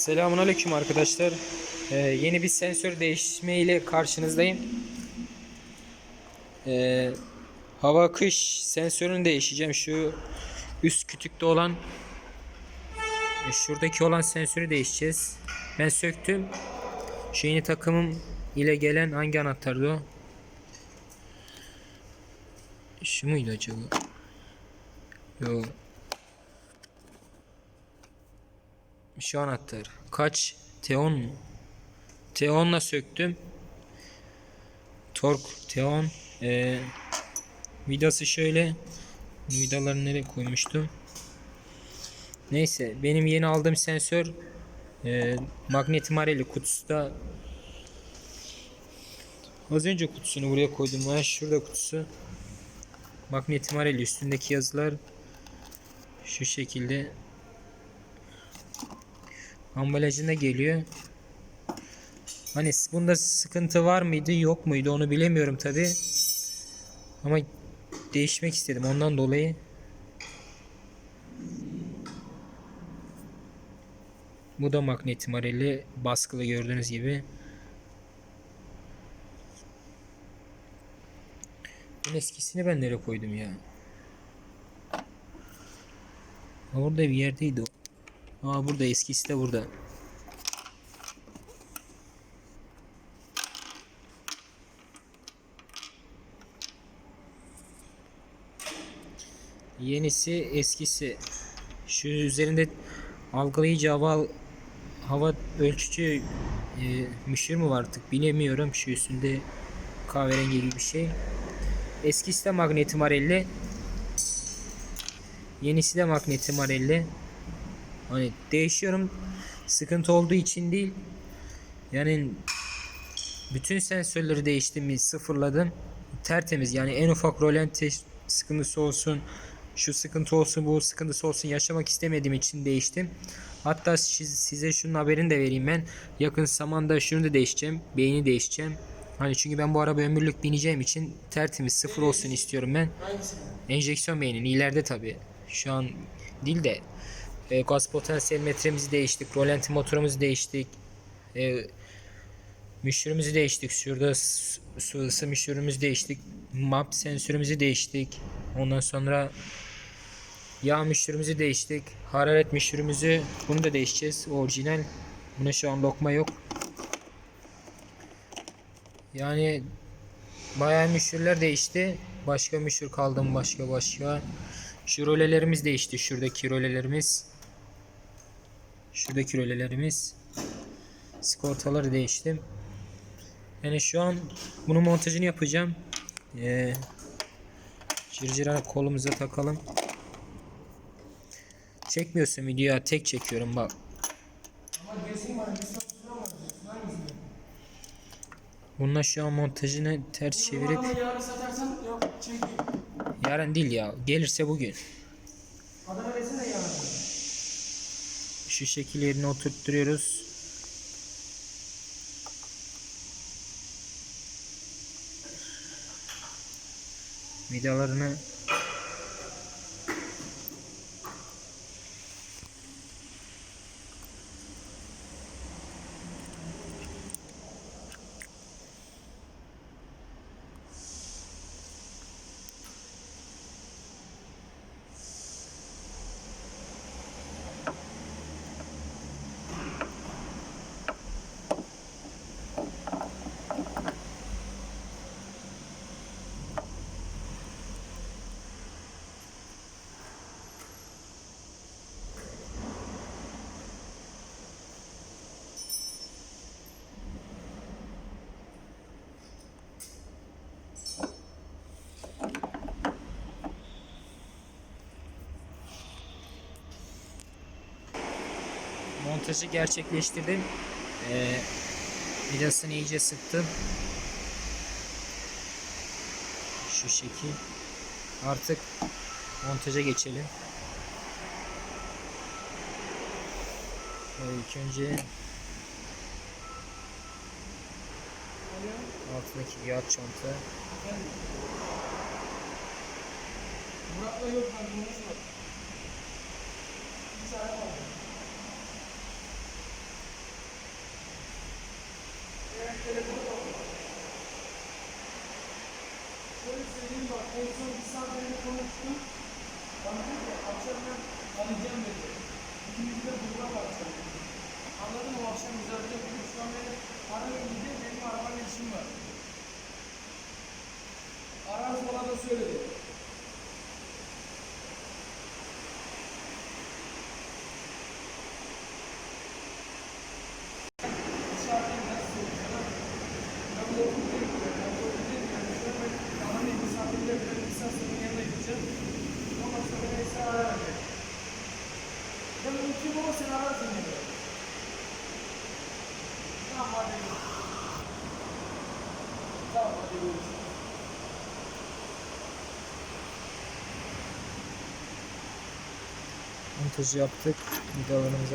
Selamünaleyküm arkadaşlar. Ee, yeni bir sensör değişme ile karşınızdayım. Ee, hava akış sensörünü değişeceğim. Şu üst kütükte olan e, şuradaki olan sensörü değişeceğiz. Ben söktüm. Şu yeni takımım ile gelen hangi anahtardı o? Şu muydu acaba? Yok. Şu anahtar. Kaç? Teon mu? Teon'la söktüm. Tork Teon. Ee, vidası şöyle. Vidaları nereye koymuştum? Neyse benim yeni aldığım sensör e, magnetim areli kutusu da az önce kutusunu buraya koydum. Ha, şurada kutusu. Magnetim areli üstündeki yazılar şu şekilde ambalajında geliyor. Hani bunda sıkıntı var mıydı yok muydu onu bilemiyorum tabi. Ama değişmek istedim ondan dolayı. Bu da magnetim areli baskılı gördüğünüz gibi. Bunun eskisini ben nereye koydum ya? Orada bir yerdeydi o. Aa burada eskisi de burada. Yenisi eskisi. Şu üzerinde algılayıcı hava hava ölçücü e, müşür mü var artık bilemiyorum. Şu üstünde kahverengi gibi bir şey. Eskisi de magnetim arelli. Yenisi de magnetim arelli. Hani değişiyorum. Sıkıntı olduğu için değil. Yani bütün sensörleri değiştim, sıfırladım. Tertemiz yani en ufak rolanti sıkıntısı olsun, şu sıkıntı olsun, bu sıkıntısı olsun yaşamak istemediğim için değiştim. Hatta siz- size şunun haberini de vereyim ben. Yakın zamanda şunu da değişeceğim. Beyni değişeceğim. Hani çünkü ben bu araba ömürlük bineceğim için tertemiz sıfır olsun istiyorum ben. Enjeksiyon beyninin ileride tabi. Şu an değil de e, gaz potansiyel metremizi değiştik. Rolanti motorumuzu değiştik. E, müşürümüzü değiştik. Şurada su ısı müşürümüzü değiştik. Map sensörümüzü değiştik. Ondan sonra yağ müşürümüzü değiştik. Hararet müşürümüzü bunu da değişeceğiz. Orijinal. Buna şu an lokma yok. Yani bayağı müşürler değişti. Başka müşür kaldı mı başka başka. Şu rolelerimiz değişti. Şuradaki rolelerimiz. Şuradaki rolelerimiz. Skortaları değiştim. Yani şu an bunun montajını yapacağım. Ee, Cırcıra kolumuza takalım. Çekmiyorsun video tek çekiyorum bak. Bununla şu an montajını ters çevirip yarın değil ya gelirse bugün şu şekil yerine oturtturuyoruz. Vidalarını montajı gerçekleştirdim. Ee, vidasını iyice sıktım. Şu şekil. Artık montaja geçelim. Ee, İlk önce altındaki yağ çanta Murat'la yok ben bunu nasıl bak. Bir tane var. telefonu da var. Şöyle söyleyeyim bak, en son bir saat önce konuştum. Bana dedi ki, akşam ben arayacağım dedi. İkimiz de burada bakacağım dedi. Anladım o akşam düzeltecek dedi. Şu an benim araya gideceğim, benim arabayla işim var. Ararız bana da söyledi. Dışarıdayım, ben size konuşuyorum. Ben bu okuldayım, ben bu okuldayım. Yani şu an ben annemin misafirle bile bir saat sonra yanına gideceğim. Ondan sonra neyse ararım. yani. Ben unutayım ama sen ararsın beni. Tamam hadi görüşürüz. Tamam hadi görüşürüz. Montajı yaptık. Vidalarımızı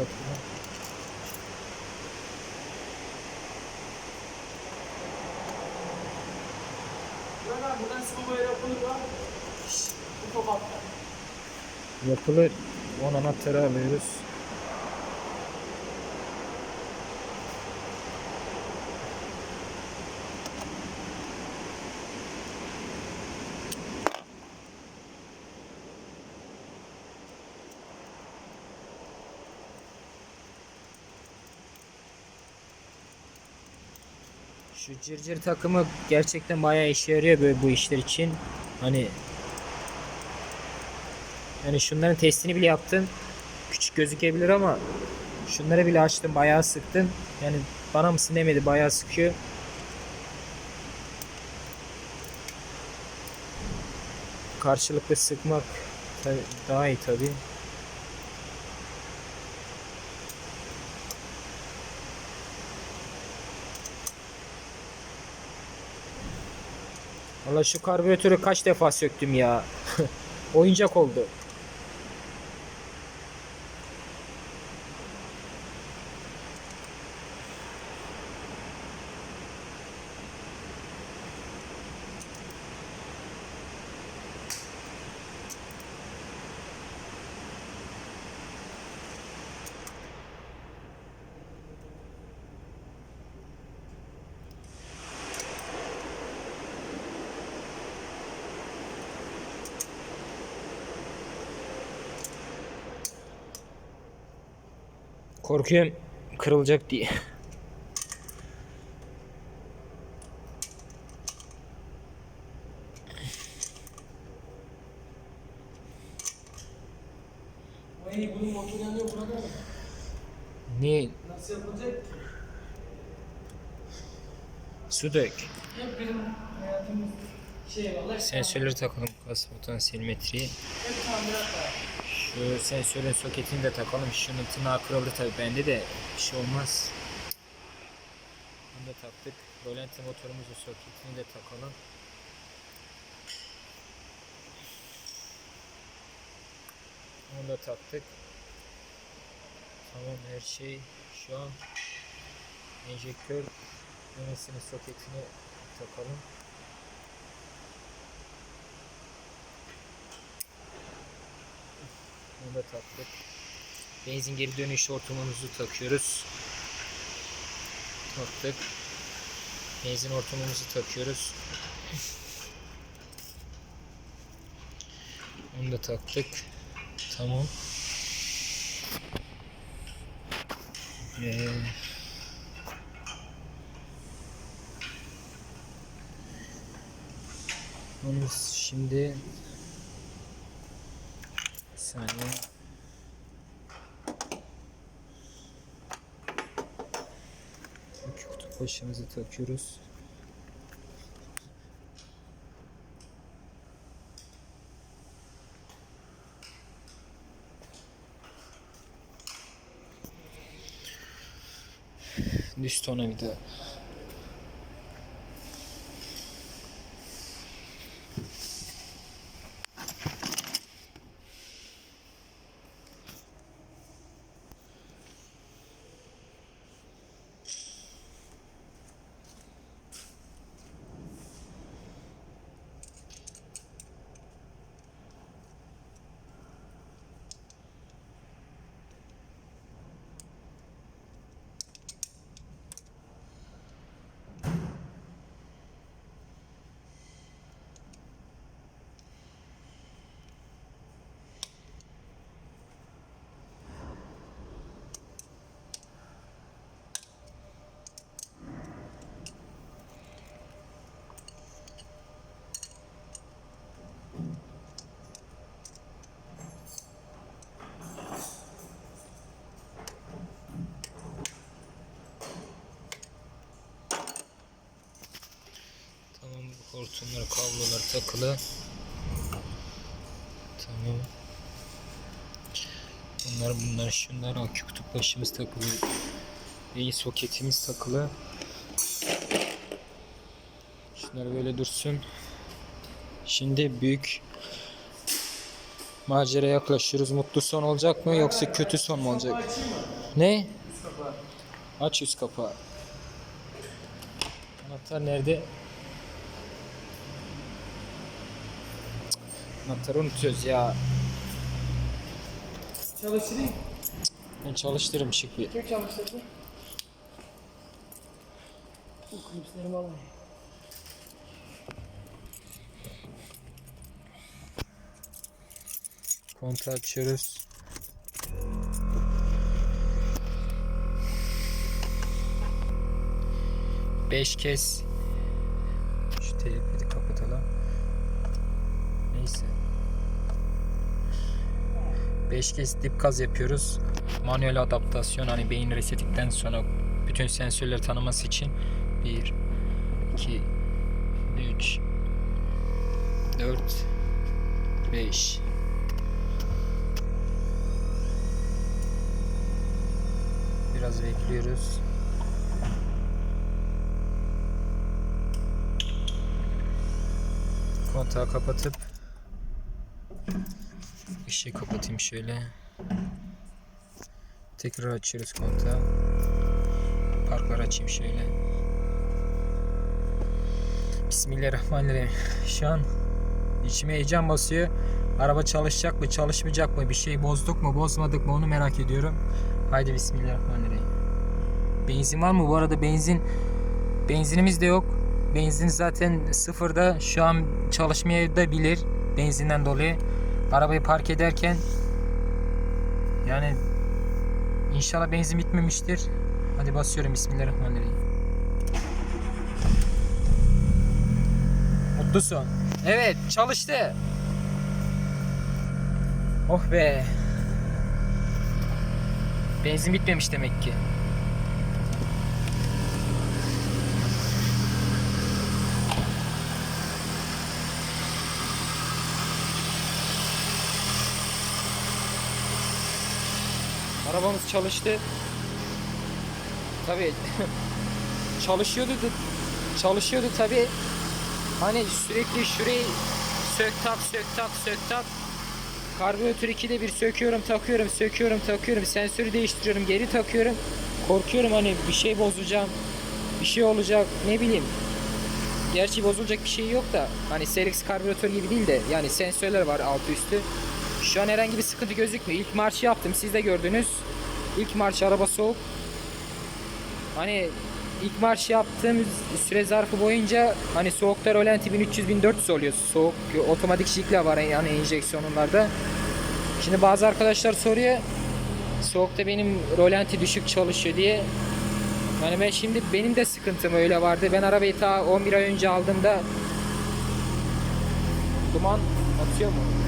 abi buradan sıvı yapılır topakta. Yapılır. 10 anahtarı alıyoruz. Şu cırcır takımı gerçekten bayağı işe yarıyor böyle bu işler için. Hani yani şunların testini bile yaptım. Küçük gözükebilir ama şunları bile açtım bayağı sıktım. Yani bana mısın demedi bayağı sıkıyor. Karşılıklı sıkmak daha iyi tabi. Valla şu karbüratörü kaç defa söktüm ya. Oyuncak oldu. Korkuyorum kırılacak diye. Niye? Nasıl yapılacak? Su dök. Hep benim hayatımız şey vallahi. Sensörleri takalım. Gaz potansiyel metreyi. Hep tamirat var. Şu sensörün soketini de takalım. Şunun tırnağı kırıldı tabi bende de bir şey olmaz. Bunu da taktık. Rölanti motorumuzun soketini de takalım. Onu da taktık. Tamam her şey şu an enjektör düğmesinin soketini takalım. Onu da taktık. Benzin geri dönüş hortumumuzu takıyoruz. Taktık. Benzin hortumumuzu takıyoruz. Onu da taktık. Tamam. Ee, onu şimdi saniye. İki kutup başımızı takıyoruz. Düz tornavida. Hortumlar, kablolar takılı. Tamam. Bunlar bunlar şunlar akü kutup başımız takılı. İyi soketimiz takılı. Şunlar böyle dursun. Şimdi büyük macera yaklaşıyoruz. Mutlu son olacak mı yoksa kötü son mu olacak? Ne? Aç üst kapağı. Anahtar nerede? Anahtarı unutuyoruz ya. Çalıştırayım. Ben çalıştırırım şık bir. Kim çalıştırdı? Bu klipslerimi alayım. Kontağı açıyoruz. Beş kez şu telefonu 5 kez dip kaz yapıyoruz. Manuel adaptasyon hani beyin resetikten sonra bütün sensörleri tanıması için 1 2 3 4 5 Biraz bekliyoruz. Kontağı kapatıp ışığı kapatayım şöyle. Tekrar açıyoruz kontağı. Parklar açayım şöyle. Bismillahirrahmanirrahim. Şu an içime heyecan basıyor. Araba çalışacak mı, çalışmayacak mı? Bir şey bozduk mu, bozmadık mı onu merak ediyorum. Haydi bismillahirrahmanirrahim. Benzin var mı? Bu arada benzin benzinimiz de yok. Benzin zaten sıfırda. Şu an çalışmaya da bilir benzinden dolayı. Arabayı park ederken yani inşallah benzin bitmemiştir. Hadi basıyorum bismillahirrahmanirrahim. Mutlusun. Evet çalıştı. Oh be. Benzin bitmemiş demek ki. Arabamız çalıştı. Tabii çalışıyordu çalışıyordu tabii. Hani sürekli şurayı sök tak sök tak sök tak. Karbüratör ikide bir söküyorum takıyorum söküyorum takıyorum sensörü değiştiriyorum geri takıyorum. Korkuyorum hani bir şey bozacağım. Bir şey olacak ne bileyim. Gerçi bozulacak bir şey yok da hani Serix karbüratör gibi değil de yani sensörler var altı üstü. Şu an herhangi bir sıkıntı gözükmüyor. İlk marşı yaptım siz de gördünüz. İlk marş araba soğuk. Hani ilk marş yaptığım süre zarfı boyunca hani soğukta Rolanti 1300-1400 oluyor. Soğuk otomatik şikle var yani enjeksiyonlarda. Şimdi bazı arkadaşlar soruyor soğukta benim rolanti düşük çalışıyor diye. Yani ben şimdi benim de sıkıntım öyle vardı. Ben arabayı ta 11 ay önce aldığımda duman atıyor mu?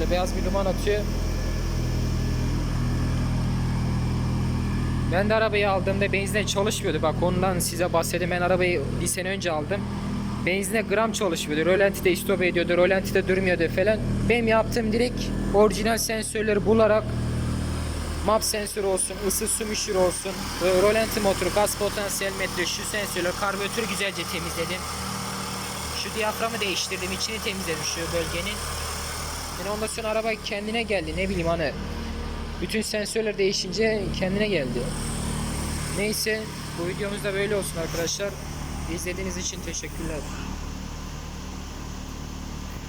Şöyle beyaz bir duman atıyor. Ben de arabayı aldığımda benzine çalışmıyordu. Bak ondan size bahsedeyim. Ben arabayı bir sene önce aldım. Benzine gram çalışmıyordu. Rölantide istop ediyordu. Rölantide durmuyordu falan. Benim yaptığım direkt orijinal sensörleri bularak map sensörü olsun, ısı su müşür olsun, rolanti motoru, gaz potansiyel metre, şu sensörler, karbüratörü güzelce temizledim. Şu diyaframı değiştirdim, içini temizledim şu bölgenin. Yani ondan sonra araba kendine geldi. Ne bileyim hani bütün sensörler değişince kendine geldi. Neyse bu videomuz da böyle olsun arkadaşlar. İzlediğiniz için teşekkürler.